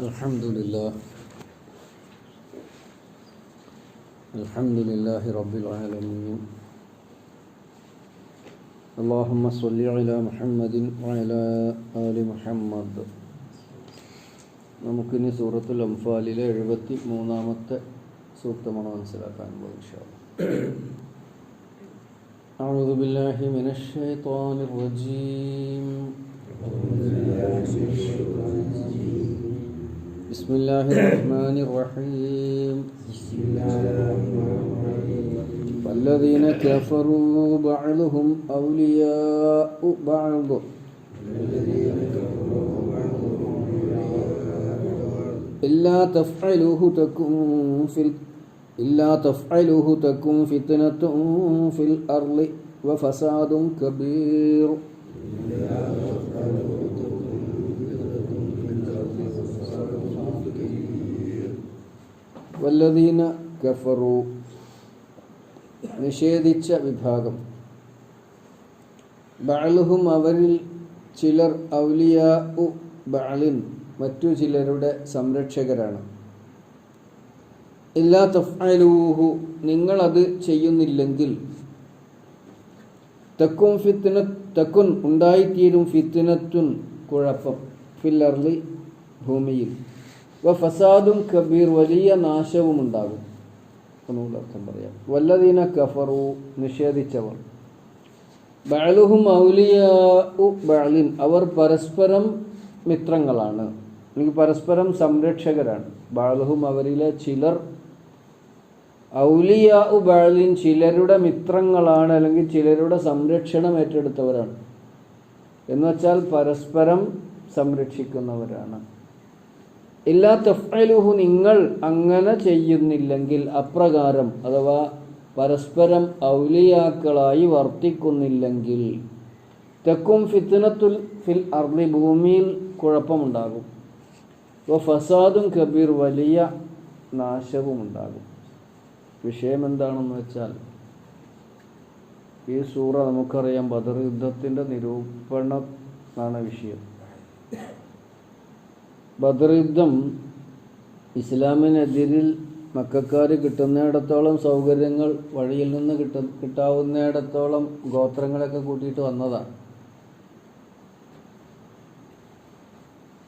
الحمد لله الحمد لله رب العالمين اللهم صل على محمد وعلى آل محمد നമുക്കിനി സൂറത്തുൽ അംഫാലിലെ എഴുപത്തി മൂന്നാമത്തെ സൂക്തമാണ് മനസ്സിലാക്കാൻ പോകുന്നത് أعوذ بالله من الشيطان الرجيم بسم الله الرحمن الرحيم والذين كفروا بعضهم أولياء بعض إلا تفعلوه تكن في. إلا تفعلوه تكن فتنة في الأرض وفساد كبير വല്ലദീന കഫറു നിഷേധിച്ച വിഭാഗം. ബാലുഹും അവരിൽ ചിലർ ഔലിയാ ഉ ബാലിൻ മറ്റു ചിലരുടെ സംരക്ഷകരാണ്. ഇല്ലാ തഫ്അലൂഹു നിങ്ങളത് ചെയ്യുന്നില്ലെങ്കിൽ. തക്കും ഫിത്തിന തക്കുൻ ഉണ്ടായിത്തീരും ഫിത്തിനത്തുൻ കുഴപ്പം. ഫില്ലർലി ഭൂമിയിൽ. വ ഫസാദും കബീർ വലിയ നാശവും ഉണ്ടാകും അർത്ഥം പറയാം. വല്ലതീന കഫറു നിഷേധിച്ചവർ. ബഅലുഹും ബഅലിൻ അവർ പരസ്പരം മിത്രങ്ങളാണ്. അല്ലെങ്കിൽ പരസ്പരം സംരക്ഷകരാണ്. ബാളുഹും അവരിലെ ചിലർ ഔലിയാ ബാലിൻ ചിലരുടെ മിത്രങ്ങളാണ് അല്ലെങ്കിൽ ചിലരുടെ സംരക്ഷണം ഏറ്റെടുത്തവരാണ്. എന്ന് വെച്ചാൽ പരസ്പരം സംരക്ഷിക്കുന്നവരാണ്. ഇല്ലാ തഫ്അലുഹു നിങ്ങൾ അങ്ങനെ ചെയ്യുന്നില്ലെങ്കിൽ അപ്രകാരം അഥവാ പരസ്പരം ഔലിയാക്കളായി വർത്തിക്കുന്നില്ലെങ്കിൽ തെക്കും ഫിത്തനത്തുൽ ഫിൽ അർലി ഭൂമിയിൽ കുഴപ്പമുണ്ടാകും. വ ഫസാദും കബീർ വലിയ നാശവും ഉണ്ടാകും. വിഷയം എന്താണെന്ന് വെച്ചാൽ ഈ സൂറ നമുക്കറിയാം ബദർ യുദ്ധത്തിന്റെ നിരൂപണം എന്നാണ് വിഷയം. ബദർ യുദ്ധം ഇസ്ലാമിനെതിരിൽ മക്കാർ കിട്ടുന്നിടത്തോളം സൗകര്യങ്ങൾ വഴിയിൽ നിന്ന് കിട്ട കിട്ടാവുന്നിടത്തോളം ഗോത്രങ്ങളൊക്കെ കൂട്ടിയിട്ട് വന്നതാണ്.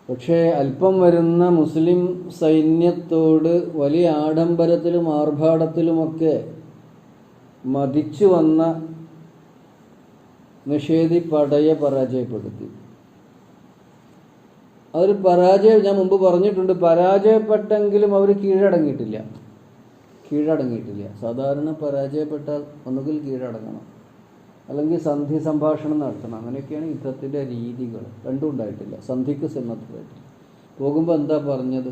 പക്ഷേ അല്പം വരുന്ന മുസ്ലിം സൈന്യത്തോട് വലിയ ആഡംബരത്തിലും ആർഭാടത്തിലുമൊക്കെ മതിച്ചു വന്ന നിഷേധി പടയെ പരാജയപ്പെടുത്തി. അവർ പരാജയം ഞാൻ മുമ്പ് പറഞ്ഞിട്ടുണ്ട്. പരാജയപ്പെട്ടെങ്കിലും അവർ കീഴടങ്ങിയിട്ടില്ല. കീഴടങ്ങിയിട്ടില്ല. സാധാരണ പരാജയപ്പെട്ടാൽ ഒന്നുകിൽ കീഴടങ്ങണം. അല്ലെങ്കിൽ സന്ധി സംഭാഷണം നടത്തണം. അങ്ങനെയൊക്കെയാണ് യുദ്ധത്തിന്റെ രീതികൾ. രണ്ടും ഉണ്ടായിട്ടില്ല. സന്ധിക്ക് സന്നദ്ധമായിട്ടില്ല പോകുമ്പോൾ എന്താ പറഞ്ഞത്?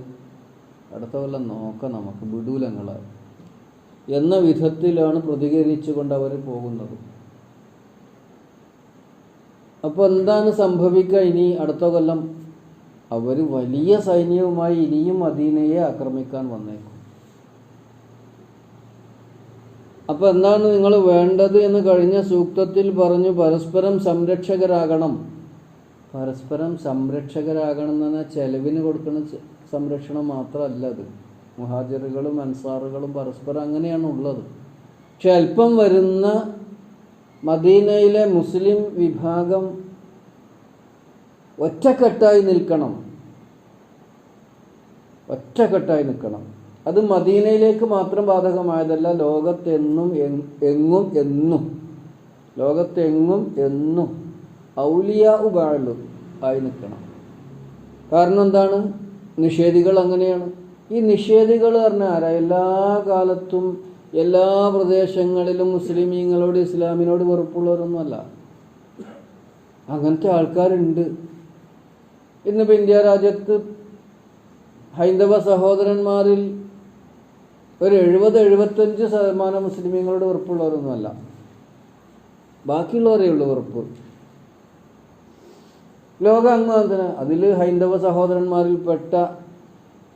അടുത്ത കൊല്ലം നോക്കാം നമുക്ക്. വിടൂലങ്ങളായി എന്ന വിധത്തിലാണ് പ്രതികരിച്ചുകൊണ്ട് അവർ പോകുന്നത്. അപ്പോൾ എന്താണ് സംഭവിക്കുക ഇനി അടുത്ത കൊല്ലം? അവർ വലിയ സൈന്യവുമായി ഇനിയും മദീനയെ ആക്രമിക്കാൻ വന്നേക്കും. അപ്പൊ എന്താണ് നിങ്ങൾ വേണ്ടത് എന്ന് കഴിഞ്ഞ സൂക്തത്തിൽ പറഞ്ഞു പരസ്പരം സംരക്ഷകരാകണം. പരസ്പരം സംരക്ഷകരാകണം എന്ന് പറഞ്ഞാൽ ചെലവിന് കൊടുക്കുന്ന സംരക്ഷണം മാത്രമല്ല അത്. മുഹാജിറുകളും അൻസാറുകളും പരസ്പരം അങ്ങനെയാണ് ഉള്ളത്. പക്ഷെ അല്പം വരുന്ന മദീനയിലെ മുസ്ലിം വിഭാഗം ഒറ്റക്കെട്ടായി നിൽക്കണം. ഒറ്റക്കെട്ടായി നിൽക്കണം. അത് മദീനയിലേക്ക് മാത്രം ബാധകമായതല്ല ലോകത്തെന്നും എങ്ങും എന്നും. ലോകത്തെങ്ങും എന്നും ഔലിയ ഉപാളു ആയി നിൽക്കണം. കാരണം എന്താണ്? നിഷേധികൾ അങ്ങനെയാണ്. ഈ നിഷേധികൾ പറഞ്ഞാൽ ആരാ? എല്ലാ കാലത്തും എല്ലാ പ്രദേശങ്ങളിലും മുസ്ലിമീങ്ങളോട് ഇസ്ലാമിനോട് വെറുപ്പുള്ളവരൊന്നുമല്ല. അങ്ങനത്തെ ആൾക്കാരുണ്ട്. ഇന്നിപ്പോൾ ഇന്ത്യ രാജ്യത്ത് ഹൈന്ദവ സഹോദരന്മാരിൽ ഒരു എഴുപത് എഴുപത്തഞ്ച് ശതമാനം മുസ്ലിമീങ്ങളോട് ഉറപ്പുള്ളവരൊന്നുമല്ല. ബാക്കിയുള്ളവരേ ഉള്ളൂ ലോകം അങ്ങ് അതിൽ ഹൈന്ദവ സഹോദരന്മാരിൽപ്പെട്ട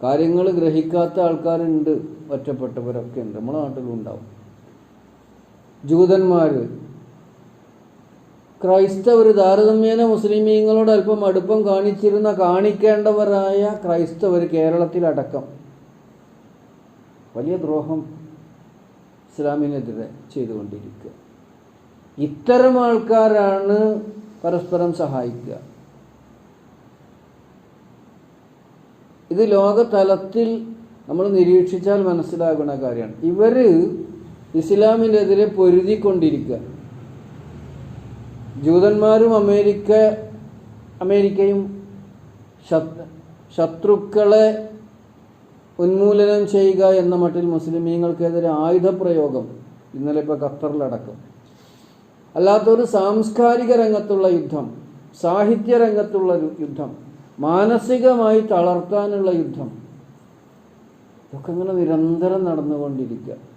കാര്യങ്ങൾ ഗ്രഹിക്കാത്ത ആൾക്കാരുണ്ട്. ഒറ്റപ്പെട്ടവരൊക്കെ ഉണ്ട്. നമ്മുടെ നാട്ടിലും ഉണ്ടാവും. ജൂതന്മാർ ക്രൈസ്തവർ താരതമ്യേന മുസ്ലിമീങ്ങളോട് അല്പം അടുപ്പം കാണിച്ചിരുന്ന കാണിക്കേണ്ടവരായ ക്രൈസ്തവർ കേരളത്തിലടക്കം. വലിയ ദ്രോഹം ഇസ്ലാമിനെതിരെ ചെയ്തുകൊണ്ടിരിക്കുക. ഇത്തരം ആൾക്കാരാണ് പരസ്പരം സഹായിക്കുക. ഇത് ലോകതലത്തിൽ നമ്മൾ നിരീക്ഷിച്ചാൽ മനസ്സിലാകുന്ന കാര്യമാണ്. ഇവർ ഇസ്ലാമിനെതിരെ പൊരുതിക്കൊണ്ടിരിക്കുക. ജൂതന്മാരും അമേരിക്ക അമേരിക്കയും ശത്- ശത്രുക്കളെ ഉന്മൂലനം ചെയ്യുക എന്ന മട്ടിൽ മുസ്ലിമീങ്ങൾക്കെതിരെ ആയുധപ്രയോഗം ഇന്നലെ ഇപ്പോൾ ഖത്തറിലടക്കം. അല്ലാത്തൊരു സാംസ്കാരിക രംഗത്തുള്ള യുദ്ധം സാഹിത്യ രംഗത്തുള്ള യുദ്ധം മാനസികമായി തളർത്താനുള്ള യുദ്ധം. ഇതൊക്കെ ഇങ്ങനെ നിരന്തരം നടന്നുകൊണ്ടിരിക്കുക.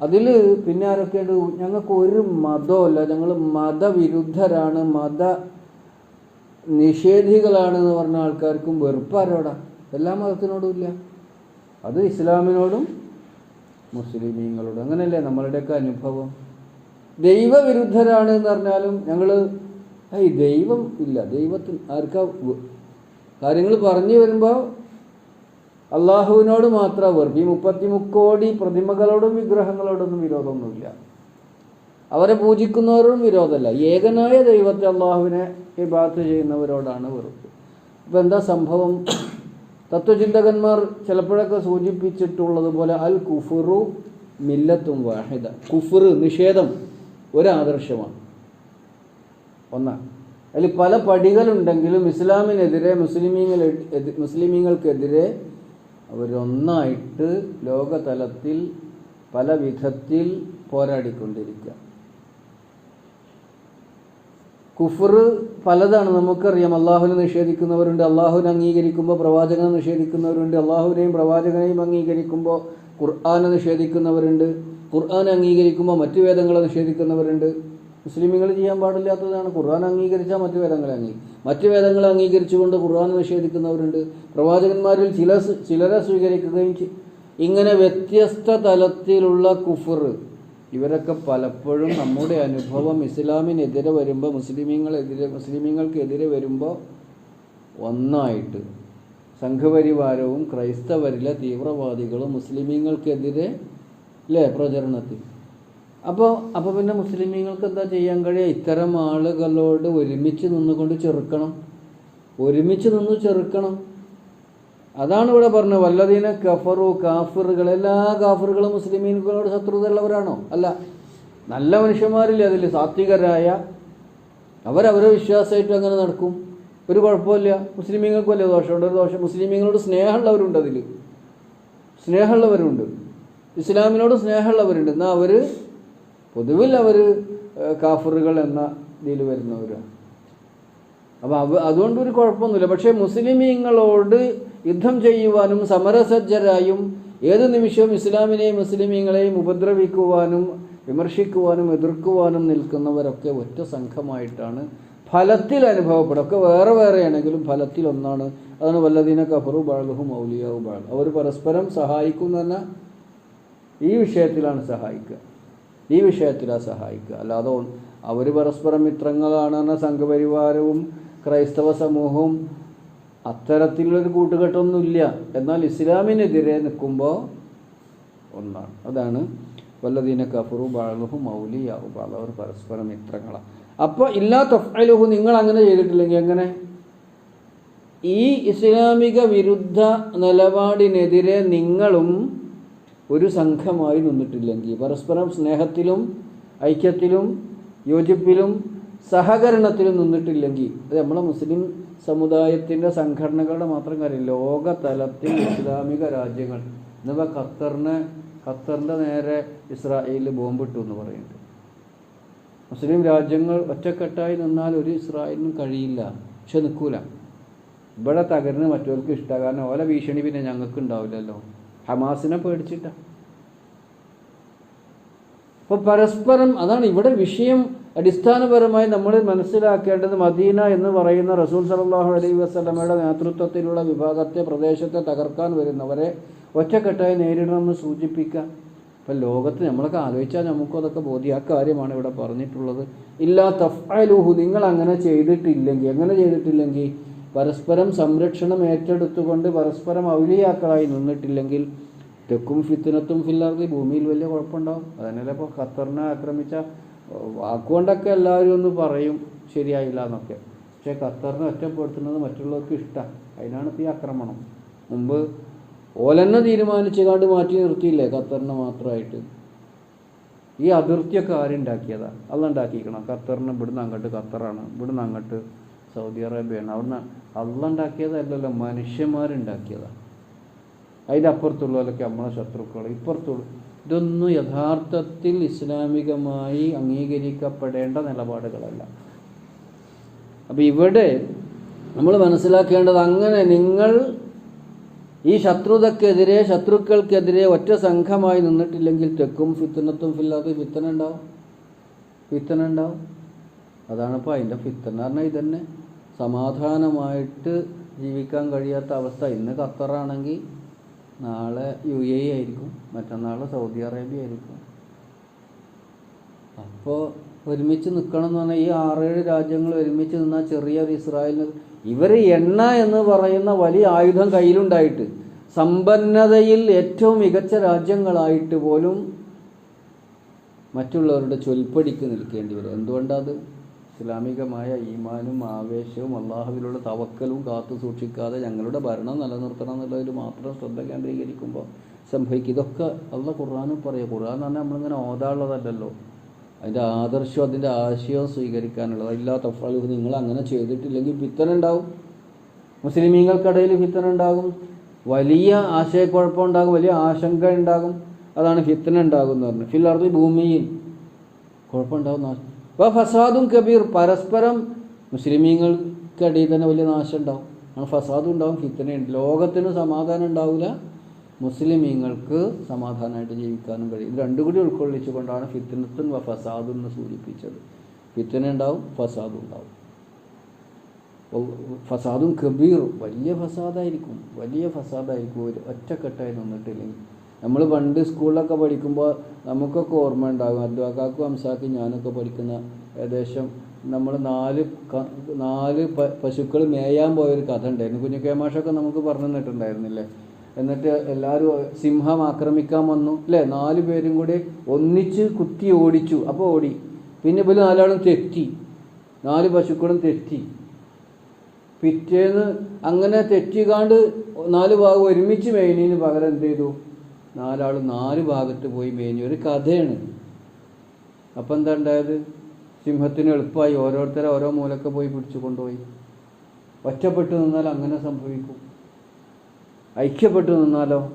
അതിൽ പിന്നെ ആരൊക്കെയുണ്ട്? ഞങ്ങൾക്ക് ഒരു മതമല്ല ഞങ്ങൾ മതവിരുദ്ധരാണ്. മത നിഷേധികളാണ് എന്ന് പറഞ്ഞ ആൾക്കാർക്കും വെറുപ്പാരോടാ. എല്ലാ മതത്തിനോടും ഇല്ല. അത് ഇസ്ലാമിനോടും മുസ്ലിമീങ്ങളോടും. അങ്ങനെയല്ലേ നമ്മളുടെയൊക്കെ അനുഭവം? ദൈവവിരുദ്ധരാണ് എന്ന് പറഞ്ഞാലും ഞങ്ങൾ ഈ ദൈവം ഇല്ല. ദൈവത്തിന് ആർക്കാ കാര്യങ്ങൾ പറഞ്ഞു വരുമ്പോൾ അള്ളാഹുവിനോട് മാത്രം വെറുപ്പ് ഈ മുപ്പത്തി മുക്കോടി പ്രതിമകളോടും വിഗ്രഹങ്ങളോടൊന്നും വിരോധമൊന്നുമില്ല. അവരെ പൂജിക്കുന്നവരോടും വിരോധമല്ല. ഏകനായ ദൈവത്തെ അള്ളാഹുവിനെ ഇബാത്ത് ചെയ്യുന്നവരോടാണ് വെറുപ്പ്. ഇപ്പം എന്താ സംഭവം? തത്വചിന്തകന്മാർ ചിലപ്പോഴൊക്കെ സൂചിപ്പിച്ചിട്ടുള്ളതുപോലെ അൽ കുഫുറു മില്ലത്തും വാഹിദ. കുഫുർ നിഷേധം ഒരാദർശമാണ്. ഒന്നാണ് അതിൽ പല പടികളുണ്ടെങ്കിലും ഇസ്ലാമിനെതിരെ മുസ്ലിമീങ്ങൾ മുസ്ലിമീങ്ങൾക്കെതിരെ അവരൊന്നായിട്ട് ലോകതലത്തിൽ പല വിധത്തിൽ പോരാടിക്കൊണ്ടിരിക്കുക കുഫർ പലതാണ് നമുക്കറിയാം. അള്ളാഹുവിനെ നിഷേധിക്കുന്നവരുണ്ട് അള്ളാഹുവിനെ അംഗീകരിക്കുമ്പോൾ പ്രവാചകനെ നിഷേധിക്കുന്നവരുണ്ട് അള്ളാഹുവിനെയും പ്രവാചകനെയും അംഗീകരിക്കുമ്പോൾ ഖുർആാനെ നിഷേധിക്കുന്നവരുണ്ട് ഖുർആാനെ അംഗീകരിക്കുമ്പോൾ മറ്റു വേദങ്ങളെ നിഷേധിക്കുന്നവരുണ്ട്. മുസ്ലിമുകൾ ചെയ്യാൻ പാടില്ലാത്തതാണ്. ഖുർആൻ അംഗീകരിച്ചാൽ മറ്റു വേദങ്ങളെ അംഗീകരിക്കും മറ്റു വേദങ്ങളെ അംഗീകരിച്ചുകൊണ്ട് ഖുർആൻ നിഷേധിക്കുന്നവരുണ്ട്. പ്രവാചകന്മാരിൽ ചില ചിലരെ സ്വീകരിക്കുകയും ഇങ്ങനെ വ്യത്യസ്ത തലത്തിലുള്ള കുഫർ. ഇവരൊക്കെ പലപ്പോഴും നമ്മുടെ അനുഭവം ഇസ്ലാമിനെതിരെ വരുമ്പോൾ മുസ്ലിമീങ്ങളെതിരെ മുസ്ലിമീങ്ങൾക്കെതിരെ വരുമ്പോൾ ഒന്നായിട്ട്. സംഘപരിവാരവും ക്രൈസ്തവരിലെ തീവ്രവാദികളും മുസ്ലിമീങ്ങൾക്കെതിരെ അല്ലേ പ്രചരണത്തിൽ? അപ്പോൾ അപ്പോൾ പിന്നെ മുസ്ലിമീങ്ങൾക്ക് എന്താ ചെയ്യാൻ കഴിയുക ഇത്തരം ആളുകളോട് ഒരുമിച്ച് നിന്നുകൊണ്ട് ചെറുക്കണം. ഒരുമിച്ച് നിന്ന് ചെറുക്കണം. അതാണ് ഇവിടെ പറഞ്ഞത്. വല്ലതീന കഫറു കാഫറുകൾ എല്ലാ കാഫിറുകളും മുസ്ലിമീങ്ങളോട് ശത്രുതയുള്ളവരാണോ? അല്ല. നല്ല മനുഷ്യന്മാരില്ലേ അതിൽ സാത്വികരായ. അവരവരെ വിശ്വാസമായിട്ട് അങ്ങനെ നടക്കും. ഒരു കുഴപ്പമില്ല. മുസ്ലിമീങ്ങൾക്ക് വലിയ ദോഷമുണ്ട്. ഒരു ദോഷം മുസ്ലിമീങ്ങളോട് സ്നേഹമുള്ളവരുണ്ട് അതിൽ സ്നേഹമുള്ളവരുണ്ട്. ഇസ്ലാമിനോട് സ്നേഹമുള്ളവരുണ്ട്. എന്നാൽ അവർ പൊതുവിൽ അവർ കാഫറുകൾ എന്ന ഇതിൽ വരുന്നവരാണ് അപ്പോൾ അവ അതുകൊണ്ട് ഒരു കുഴപ്പമൊന്നുമില്ല. പക്ഷേ മുസ്ലിമീങ്ങളോട് യുദ്ധം ചെയ്യുവാനും സമരസജ്ജരായും ഏത് നിമിഷവും ഇസ്ലാമിനെയും മുസ്ലിമീങ്ങളെയും ഉപദ്രവിക്കുവാനും വിമർശിക്കുവാനും എതിർക്കുവാനും നിൽക്കുന്നവരൊക്കെ ഒറ്റ സംഘമായിട്ടാണ് ഫലത്തിൽ അനുഭവപ്പെടും ഒക്കെ വേറെ വേറെയാണെങ്കിലും ഫലത്തിൽ ഒന്നാണ്. അതാണ് വല്ലതീന കഫറു ബാളുഹും മൗലിയാവും ബാൾ അവർ പരസ്പരം സഹായിക്കുന്ന ഈ വിഷയത്തിലാണ് സഹായിക്കുക. ഈ വിഷയത്തിൽ സഹായിക്കുക. അല്ലാതെ അവർ പരസ്പരം മിത്രങ്ങളാണെന്ന സംഘപരിവാരവും ക്രൈസ്തവ സമൂഹവും അത്തരത്തിലുള്ളൊരു കൂട്ടുകെട്ടൊന്നുമില്ല. എന്നാൽ ഇസ്ലാമിനെതിരെ നിൽക്കുമ്പോൾ ഒന്നാണ്. അതാണ് വല്ലദീന കഫറു ബാളുഹു മൗലിയാവു ബാൾ അവർ പരസ്പരം മിത്രങ്ങളാണ് അപ്പോൾ ഇല്ലാ തൊഫലുഹു നിങ്ങൾ അങ്ങനെ ചെയ്തിട്ടില്ലെങ്കിൽ എങ്ങനെ? ഈ ഇസ്ലാമിക വിരുദ്ധ നിലപാടിനെതിരെ നിങ്ങളും ഒരു സംഘമായി നിന്നിട്ടില്ലെങ്കിൽ പരസ്പരം സ്നേഹത്തിലും ഐക്യത്തിലും യോജിപ്പിലും സഹകരണത്തിലും നിന്നിട്ടില്ലെങ്കിൽ അത് നമ്മളെ മുസ്ലിം സമുദായത്തിന്റെ സംഘടനകളുടെ മാത്രം കാര്യം ലോകതലത്തിൽ ഇസ്ലാമിക രാജ്യങ്ങൾ. എന്നിവ ഖത്തറിന് ഖത്തറിന്റെ നേരെ ഇസ്രായേലിൽ ബോംബിട്ടു എന്ന് പറയുന്നുണ്ട്. മുസ്ലിം രാജ്യങ്ങൾ ഒറ്റക്കെട്ടായി നിന്നാൽ ഒരു ഇസ്രായേലിനും കഴിയില്ല പക്ഷെ നിൽക്കൂല. ഇവിടെ തകരുന്ന മറ്റവർക്ക് ഇഷ്ടമാണ് കാരണം ഓല ഭീഷണി പിന്നെ ഞങ്ങൾക്ക് ഉണ്ടാവില്ലല്ലോ ഹമാസിനെ പേടിച്ചിട്ട. അപ്പോൾ പരസ്പരം അതാണ് ഇവിടെ വിഷയം അടിസ്ഥാനപരമായി നമ്മൾ മനസ്സിലാക്കേണ്ടത് മദീന എന്ന് പറയുന്ന റസൂൽ സലാഹു അലൈഹി വസ്ലമയുടെ നേതൃത്വത്തിലുള്ള വിഭാഗത്തെ പ്രദേശത്തെ തകർക്കാൻ വരുന്നവരെ ഒറ്റക്കെട്ടായി നേരിടണമെന്ന് സൂചിപ്പിക്കുക. ഇപ്പം ലോകത്ത് നമ്മളൊക്കെ ആലോചിച്ചാൽ നമുക്കും അതൊക്കെ ബോധ്യ ആ കാര്യമാണ് ഇവിടെ പറഞ്ഞിട്ടുള്ളത്. ഇല്ലാ നിങ്ങൾ അങ്ങനെ ചെയ്തിട്ടില്ലെങ്കിൽ എങ്ങനെ ചെയ്തിട്ടില്ലെങ്കിൽ പരസ്പരം സംരക്ഷണം ഏറ്റെടുത്തുകൊണ്ട് പരസ്പരം ഔലിയാക്കളായി നിന്നിട്ടില്ലെങ്കിൽ തെക്കും ഫിത്തിനത്തും ഫില്ലാർത്തി ഭൂമിയിൽ വലിയ കുഴപ്പമുണ്ടാവും അതന്നെയല്ലേ ഇപ്പോൾ ഖത്തറിനെ ആക്രമിച്ച വാക്കുകൊണ്ടൊക്കെ എല്ലാവരും ഒന്ന് പറയും ശരിയായില്ല എന്നൊക്കെ. പക്ഷേ ഖത്തറിനെ ഒറ്റപ്പെടുത്തുന്നത് മറ്റുള്ളവർക്ക് ഇഷ്ടമാണ് അതിനാണ് ഈ ആക്രമണം. മുമ്പ് ഓലെന്നെ തീരുമാനിച്ചു കാണ്ട് മാറ്റി നിർത്തിയില്ലേ ഖത്തറിനെ മാത്രമായിട്ട്? ഈ അതിർത്തിയൊക്കെ ആരുണ്ടാക്കിയതാ അതുണ്ടാക്കിയിരിക്കണം ഖത്തറിന് ഇവിടുന്ന് അങ്ങോട്ട് ഖത്തറാണ്. ഇവിടുന്ന് അങ്ങോട്ട് സൗദി അറേബ്യയാണ്. അവിടുന്ന് അള്ളുണ്ടാക്കിയതല്ലല്ലോ മനുഷ്യന്മാരുണ്ടാക്കിയതാണ് അതിന്റെ അപ്പുറത്തുള്ളവരൊക്കെ നമ്മളെ ശത്രുക്കൾ ഇപ്പുറത്തുള്ള ഇതൊന്നും യഥാർത്ഥത്തിൽ ഇസ്ലാമികമായി അംഗീകരിക്കപ്പെടേണ്ട നിലപാടുകളല്ല. അപ്പം ഇവിടെ നമ്മൾ മനസ്സിലാക്കേണ്ടത് അങ്ങനെ നിങ്ങൾ ഈ ശത്രുതക്കെതിരെ ശത്രുക്കൾക്കെതിരെ ഒറ്റ സംഘമായി നിന്നിട്ടില്ലെങ്കിൽ തെക്കും ഫിത്തനത്തും ഫില്ലാത്ത ഫിത്തന ഉണ്ടാവും. ഫിത്തന ഉണ്ടാവും. അതാണ് ഇപ്പോൾ അതിന്റെ ഫിത്തന പറഞ്ഞാൽ ഇതന്നെ. സമാധാനമായിട്ട് ജീവിക്കാൻ കഴിയാത്ത അവസ്ഥ. ഇന്ന് ഖത്തറാണെങ്കിൽ നാളെ യു എ ആയിരിക്കും മറ്റന്നാൾ സൗദി അറേബ്യ ആയിരിക്കും. അപ്പോൾ ഒരുമിച്ച് നിൽക്കണം എന്ന് പറഞ്ഞാൽ ഈ ആറേഴ് രാജ്യങ്ങൾ ഒരുമിച്ച് നിന്നാൽ ചെറിയൊരു ഇസ്രായേലിന് ഇവർ എണ്ണ എന്ന് പറയുന്ന വലിയ ആയുധം കയ്യിലുണ്ടായിട്ട് സമ്പന്നതയിൽ ഏറ്റവും മികച്ച രാജ്യങ്ങളായിട്ട് പോലും മറ്റുള്ളവരുടെ ചൊൽപ്പടിക്ക് നിൽക്കേണ്ടി വരും. എന്തുകൊണ്ടത് ഇസ്ലാമികമായ ഈമാനും ആവേശവും അള്ളാഹുവിലുള്ള തവക്കലും കാത്തു സൂക്ഷിക്കാതെ ഞങ്ങളുടെ ഭരണം നിലനിർത്തണം എന്നുള്ളതിൽ മാത്രം ശ്രദ്ധ കേന്ദ്രീകരിക്കുമ്പോൾ സംഭവിക്കും. ഇതൊക്കെ അള്ള ഖുർആാനും പറയുക. ഖുർആൻ തന്നെ നമ്മളിങ്ങനെ ഓതാനുള്ളതല്ലല്ലോ. അതിന്റെ ആദർശവും അതിന്റെ ആശയവും സ്വീകരിക്കാനുള്ളത്. ഇല്ലാത്ത ഫലം നിങ്ങൾ അങ്ങനെ ചെയ്തിട്ടില്ലെങ്കിൽ ഭിത്തനുണ്ടാവും മുസ്ലിമീങ്ങൾക്കിടയിൽ ഭിത്തനുണ്ടാകും വലിയ ആശയക്കുഴപ്പം ഉണ്ടാകും വലിയ ആശങ്ക ഉണ്ടാകും. അതാണ് ഫിത്തന ഉണ്ടാകും എന്ന് പറഞ്ഞു ഫില്ലർദി ഭൂമിയിൽ കുഴപ്പമുണ്ടാകും നാശം ഫസാദും കബീർ. പരസ്പരം മുസ്ലിമീങ്ങൾക്കിടയിൽ തന്നെ വലിയ നാശം ഉണ്ടാവും ആ ഫസാദും ഉണ്ടാവും ഫിത്തനയുണ്ട്. ലോകത്തിന് സമാധാനം ഉണ്ടാവില്ല മുസ്ലിമീങ്ങൾക്ക് സമാധാനമായിട്ട് ജീവിക്കാനും കഴിയും. ഇത് രണ്ടും കൂടി ഉൾക്കൊള്ളിച്ചുകൊണ്ടാണ് ഫിത്തനത്തും വ ഫസാദും എന്ന് സൂചിപ്പിച്ചത്. ഫിത്തന ഉണ്ടാവും ഫസാദും ഉണ്ടാവും. ഫസാദും കബീർ വലിയ ഫസാദായിരിക്കും. വലിയ ഫസാദായിരിക്കും. ഒരു ഒറ്റക്കെട്ടായി നിന്നിട്ടില്ലെങ്കിൽ നമ്മൾ പണ്ട് സ്കൂളിലൊക്കെ പഠിക്കുമ്പോൾ നമുക്കൊക്കെ ഓർമ്മ ഉണ്ടാകും. അദ്വാക്കാക്കും അംസാക്കും ഞാനൊക്കെ പഠിക്കുന്ന ഏകദേശം നമ്മൾ നാല് നാല് പശുക്കൾ മേയാൻ പോയൊരു കഥ ഉണ്ടായിരുന്നു. മാഷൊക്കെ നമുക്ക് പറഞ്ഞു തന്നിട്ടുണ്ടായിരുന്നില്ലേ? എന്നിട്ട് എല്ലാവരും സിംഹം ആക്രമിക്കാൻ വന്നു. അല്ലേ? നാല് പേരും കൂടി ഒന്നിച്ച് കുത്തി ഓടിച്ചു. അപ്പോൾ ഓടി. പിന്നെ ഇവർ നാലാളും തെറ്റി. നാല് പശുക്കളും തെറ്റി. പിറ്റേന്ന് അങ്ങനെ തെറ്റിക്കാണ്ട് നാല് ഭാഗം ഒരുമിച്ച് മേയ്നതിന് പകരം എന്ത് ചെയ്തു? നാലാൾ നാല് ഭാഗത്ത് പോയി മേഞ്ഞ. ഒരു കഥയാണ്. അപ്പം എന്താ ഉണ്ടായത്? സിംഹത്തിന് എളുപ്പമായി. ഓരോരുത്തരെ ഓരോ മൂലക്കെ പോയി പിടിച്ചു കൊണ്ടുപോയി. ഒറ്റപ്പെട്ടു നിന്നാൽ അങ്ങനെ സംഭവിക്കും. ഐക്യപ്പെട്ടു നിന്നാലോ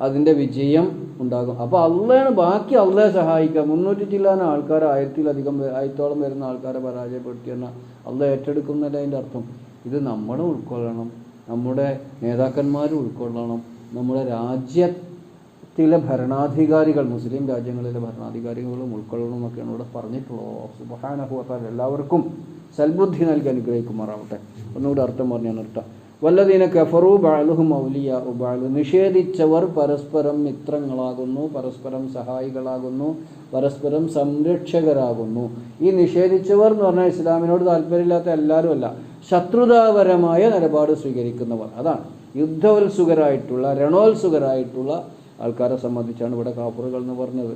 അതിന്റെ വിജയം ഉണ്ടാകും. അപ്പോൾ അള്ളയാണ് ബാക്കി അള്ളയെ സഹായിക്കുക. മുന്നൂറ്റി ചില്ലാന ആൾക്കാർ ആയിരത്തിലധികം ആയിരത്തോളം വരുന്ന ആൾക്കാരെ പരാജയപ്പെടുത്തിയെന്ന അള്ള ഏറ്റെടുക്കുന്നതിന്റെ അർത്ഥം? ഇത് നമ്മൾ ഉൾക്കൊള്ളണം. നമ്മുടെ നേതാക്കന്മാർ ഉൾക്കൊള്ളണം. നമ്മുടെ രാജ്യത്തിലെ ഭരണാധികാരികൾ മുസ്ലിം രാജ്യങ്ങളിലെ ഭരണാധികാരികളും ഉൾക്കൊള്ളണം എന്നൊക്കെയാണ് ഇവിടെ പറഞ്ഞിട്ടുള്ളത്. സുബഹാനഹുവത്താൽ എല്ലാവർക്കും സൽബുദ്ധി നൽകി അനുഗ്രഹിക്കുമാറാവട്ടെ. ഒന്നുകൂടി അർത്ഥം പറഞ്ഞാൽ നിർത്താം. വല്ലതീന കഫറു ബാലുഹു മൗലിയ ഉബാലു നിഷേധിച്ചവർ പരസ്പരം മിത്രങ്ങളാകുന്നു പരസ്പരം സഹായികളാകുന്നു പരസ്പരം സംരക്ഷകരാകുന്നു. ഈ നിഷേധിച്ചവർ എന്ന് പറഞ്ഞാൽ ഇസ്ലാമിനോട് താല്പര്യമില്ലാത്ത എല്ലാവരും അല്ല ശത്രുതാപരമായ നിലപാട് സ്വീകരിക്കുന്നവർ. അതാണ്. യുദ്ധോത്സുകരായിട്ടുള്ള രണോത്സുകരായിട്ടുള്ള ആൾക്കാരെ സംബന്ധിച്ചാണ് ഇവിടെ കാപ്പറുകൾ എന്ന് പറഞ്ഞത്.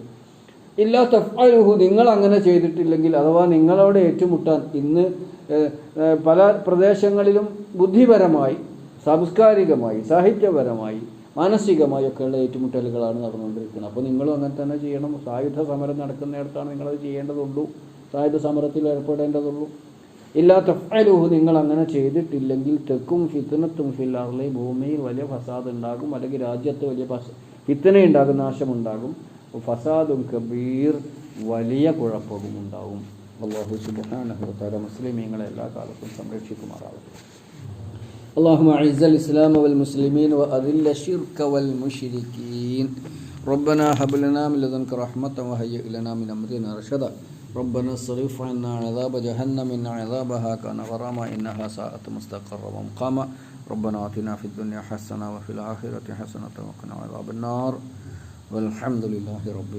ഇല്ല തഫ്അലുഹു നിങ്ങൾ അങ്ങനെ ചെയ്തിട്ടില്ലെങ്കിൽ അഥവാ നിങ്ങളവിടെ ഏറ്റുമുട്ടാൻ ഇന്ന് പല പ്രദേശങ്ങളിലും ബുദ്ധിപരമായി സാംസ്കാരികമായി സാഹിത്യപരമായി മാനസികമായി ഒക്കെയുള്ള ഏറ്റുമുട്ടലുകളാണ് നടന്നുകൊണ്ടിരിക്കുന്നത്. അപ്പോൾ നിങ്ങളും അങ്ങനെ തന്നെ ചെയ്യണം. സായുധ സമരം നടക്കുന്നിടത്താണ് നിങ്ങളത് ചെയ്യേണ്ടതുള്ളൂ. സായുധ സമരത്തിൽ ഏർപ്പെടേണ്ടതുള്ളൂ. ഇല്ലാ തഫ്അലുഹു നിങ്ങൾ അങ്ങനെ ചെയ്തിട്ടില്ലെങ്കിൽ തെക്കും ഫിത്തനത്തും ഫില്ലാറിലെ ഭൂമിയിൽ വലിയ ഫസാദ് ഉണ്ടാകും അല്ലെങ്കിൽ രാജ്യത്ത് വലിയ ഫസ ഫിത്തനയുണ്ടാകും നാശമുണ്ടാകും ഫസാദും കബീർ വലിയ കുഴപ്പവും ഉണ്ടാവും അള്ളാഹു സുബ്ഹാനഹു വതആല മുസ്ലിമീങ്ങളെ എല്ലാ കാലത്തും സംരക്ഷിക്കുമാറാവട്ടെ اللهم أعز الإسلام والمسلمين وأذل الشرك والمشركين ربنا هب لنا من لدنك رحمة وهيئ لنا من أمرنا رشدا ربنا اصرف عنا عذاب جهنم إن عذابها كان غراما إنها ساءت مستقرا ومقاما. ربنا آتنا في الدنيا حسنة وفي الآخرة حسنة وقنا عذاب النار. والحمد لله رب العالمين.